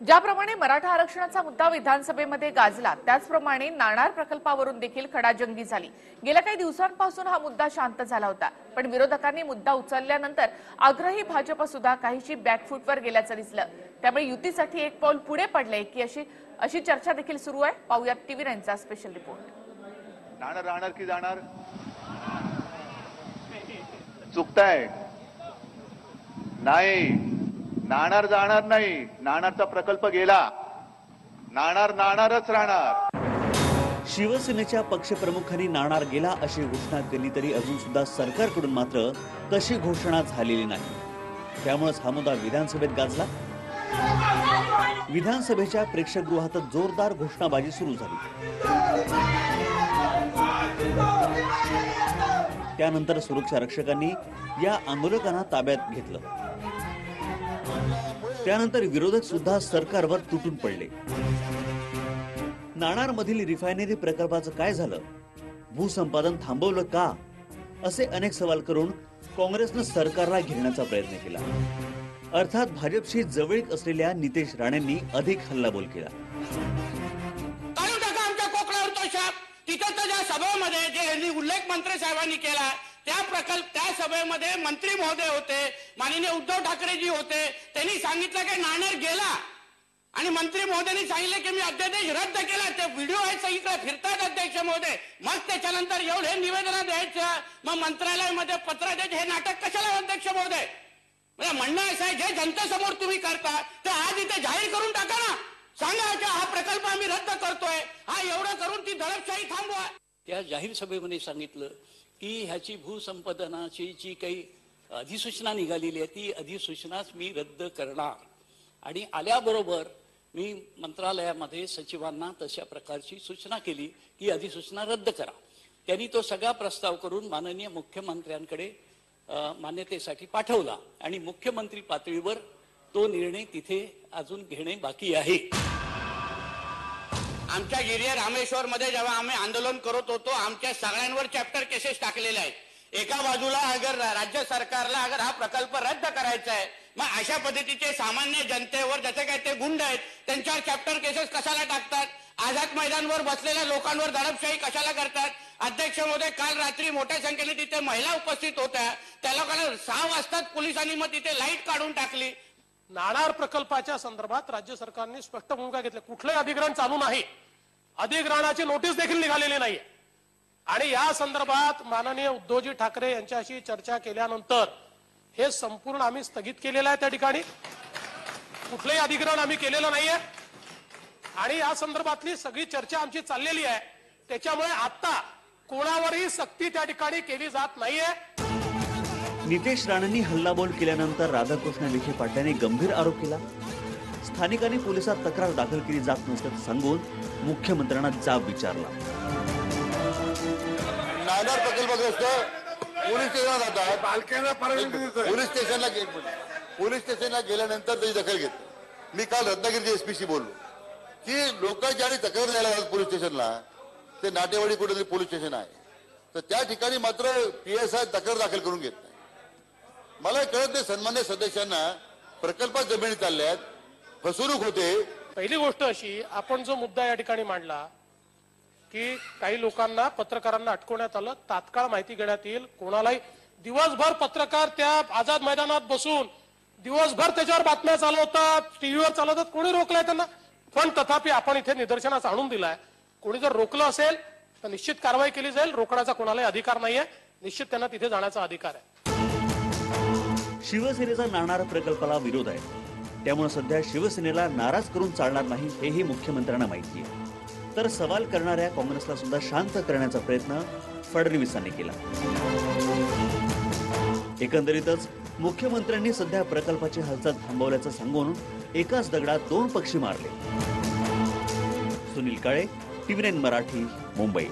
ज्याप्रमाणे मराठा आरक्षणाचा मुद्दा विधानसभेमध्ये गाजला त्याचप्रमाणे नाणार प्रकल्पावरून देखील खडाजंगी झाली. गेल्या काही दिवसांपासून हा मुद्दा शांत झाला होता पण विरोधकांनी मुद्दा उचलल्यानंतर आग्रही भाजप सुद्धा काहीशी बॅकफूटवर गेल्याचं दिसलं. त्यामुळे युतीसाठी एक पाऊल पुढे पडले की अशी अशी चर्चा देखील सुरू आहे. पाहुयात टीव्ही नाईनचा स्पेशल रिपोर्ट राहणार राहणार की जाणार? चुकताय. नाही. नाणार जाणार नाही. नाणारचा प्रकल्प गेला. नाणार नाणारच राहणार. शिवसेनेच्या पक्षप्रमुखांनी नाणार गेला अशी घोषणा केली तरी अजून सुद्धा सरकारकडून मात्र तशी घोषणा झालेली नाही. त्यामुळेच हा मुद्दा विधानसभेत गाजला. विधानसभेच्या प्रेक्षकगृहातच जोरदार घोषणाबाजी सुरू झाली. त्यानंतर सुरक्षा रक्षकांनी या आंदोलकांना ताब्यात घेतलं. त्यानंतर विरोधक सुद्धा सरकारवर तुटून पडले. नाणार मधील रिफायनरी प्रकल्पाचं काय झालं? भूसंपादन थांबवलं का? असे अनेक सवाल करून काँग्रेसनं सरकारला घेण्याचा प्रयत्न केला. अर्थात भाजपशी जवळीक असलेल्या नितेश राणेंनी अधिक हल्लाबोल केला. सभेमध्ये जे उल्लेख मंत्री साहेबांनी केला त्या प्रकल्प त्या सभेमध्ये मंत्री महोदय होते माननीय उद्धव ठाकरे जी होते त्यांनी सांगितलं की नाणार गेला. आणि मंत्री महोदयांनी सांगितलं की मी अध्यादेश रद्द केला. ते व्हिडिओ आहेत सगळीकडे फिरतात अध्यक्ष महोदय मग त्याच्यानंतर एवढे निवेदन द्यायचं मग मंत्रालयामध्ये पत्र द्यायचं हे नाटक कशाला अध्यक्ष महोदय म्हणजे म्हणणं असं आहे जे जनतेसमोर तुम्ही करता ते आज इथे जाहीर करून टाका ना. सांगा की हा प्रकल्प आम्ही रद्द करतोय. हा एवढं करून ती दडपशाही थांबवा. त्या जाहीर सभेमध्ये सांगितलं की ह्याची भूसंपादनाची जी काही अधिसूचना निघालेली आहे. ती अधिसूचनाच मी रद्द करणार. आणि आल्याबरोबर मी मंत्रालयामध्ये सचिवांना तशा प्रकारची सूचना केली की अधिसूचना रद्द करा. त्यांनी तो सगळा प्रस्ताव करून माननीय मुख्यमंत्र्यांकडे मान्यतेसाठी पाठवला. आणि मुख्यमंत्री पातळीवर तो निर्णय तिथे अजून घेणे बाकी आहे. आमच्या गिरिया रामेश्वर मध्ये जेव्हा आम्ही आंदोलन करत होतो आमच्या सगळ्यांवर चॅप्टर केसेस टाकलेले आहेत. एका बाजूला अगर राज्य सरकारला अगर हा प्रकल्प रद्द करायचा आहे मग अशा पद्धतीचे सामान्य जनतेवर जसे काय ते गुंड आहेत त्यांच्यावर चॅप्टर केसेस कशाला टाकतात? आझाद मैदानवर बसलेल्या लोकांवर दडपशाही कशाला करतात? अध्यक्ष महोदय काल रात्री मोठ्या संख्येने तिथे महिला उपस्थित होत्या. त्या लोकांना सहा वाजताच पोलिसांनी मग तिथे लाइट काढून टाकली. नाणार प्रकल्पाच्या संदर्भात राज्य सरकारने स्पष्ट भूमिका घेतली. कुठलंही अधिग्रहण चालू नाही. अधिग्रहणाची नोटीस देखील निघालेली नाही आणि या संदर्भात माननीय उद्धवजी ठाकरे यांच्याशी चर्चा केल्यानंतर हे संपूर्ण आम्ही स्थगित केलेलं आहे त्या ठिकाणी. कुठलंही अधिग्रहण आम्ही केलेलं नाहीये. आणि या संदर्भातली सगळी चर्चा आमची चाललेली आहे. त्याच्यामुळे आता कोणावरही सक्ती त्या ठिकाणी केली जात नाहीये. नितेश राणेंनी हल्लाबोल केल्यानंतर राधाकृष्ण विखे पाटलांनी गंभीर आरोप केला. स्थानिकांनी पोलिसात तक्रार दाखल केली जात नसल्याचं सांगून मुख्यमंत्र्यांना जाब विचारला. नाणार प्रकल्पग्रस्त पोलीस स्टेशनला जातात पोलीस स्टेशनला गे- पोलीस स्टेशनला गेल्यानंतर त्याची दखल घेतली. मी काल रत्नागिरीच्या एसपीशी बोललो. की लोक ज्याने तक्रार द्यायला जातात पोलीस स्टेशनला ते नाटेवाडी कुठेतरी पोलीस स्टेशन आहे. तर त्या ठिकाणी मात्र पी एस आय तक्रार दाखल करून घेत नाही. मला कळत नाही सन्मान्य सदस्यांना प्रकल्पात जमिनी चालल्यात फसवणूक होते. पहिली गोष्ट अशी आपण जो मुद्दा या ठिकाणी मांडला की काही लोकांना पत्रकारांना अटकवण्यात आलं. तात्काळ माहिती घेण्यात येईल. कोणालाही दिवसभर पत्रकार त्या आझाद मैदानात बसून दिवसभर त्याच्यावर बातम्या चालवतात टीव्हीवर चालवतात. कोणी रोखलंय त्यांना? पण तथापि आपण इथे निदर्शनास आणून दिलाय. कोणी जर रोखलं असेल तर निश्चित कारवाई केली जाईल. रोखण्याचा कोणालाही अधिकार नाहीये. निश्चित त्यांना तिथे जाण्याचा अधिकार आहे. शिवसेनेचा नाणार प्रकल्पाला विरोध आहे. त्यामुळे सध्या शिवसेनेला नाराज करून चालणार नाही हेही मुख्यमंत्र्यांना माहिती आहे. तर सवाल करणाऱ्या काँग्रेसला सुद्धा शांत करण्याचा प्रयत्न फडणवीसांनी केला. एकंदरीतच मुख्यमंत्र्यांनी सध्या प्रकल्पाची हालचाल थांबवल्याचं सांगून एकाच दगडात दोन पक्षी मारले. Sunil Kale TV nine Marathi Mumbai.